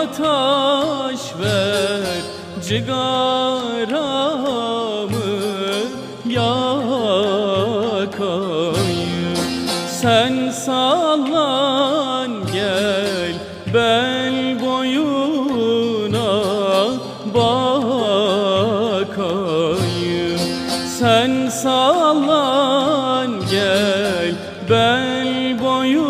ataş ver cigaramı yakayım. Sen sallan gel bel boyuna bakayım. Sen sallan gel bel boyuna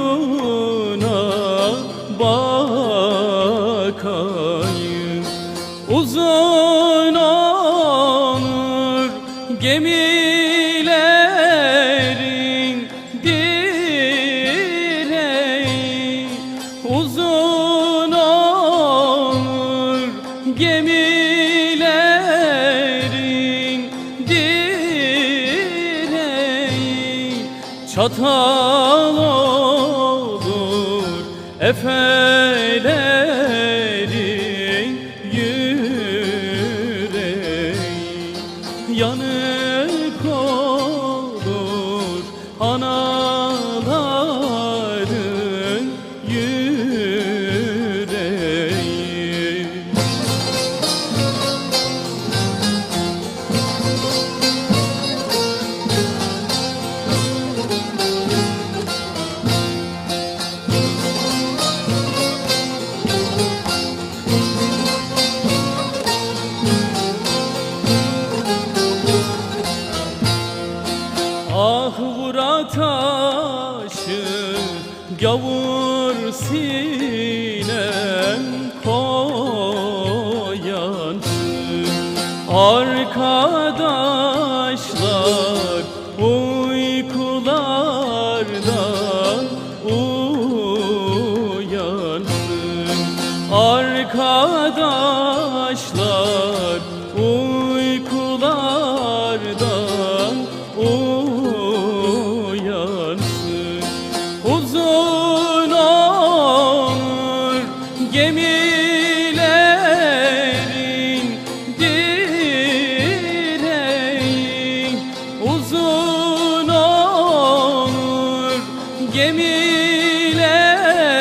gemilerin direği. Uzun olur gemilerin direği. Çatal olur efelerin yüreği Ah vur ataşı gavur sinem koyansın Arkadaşlar uykulardan uyansın. Arkadaşlar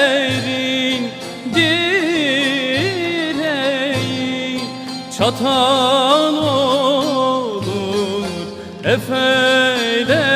gemilerin direği Çatal olur efelerin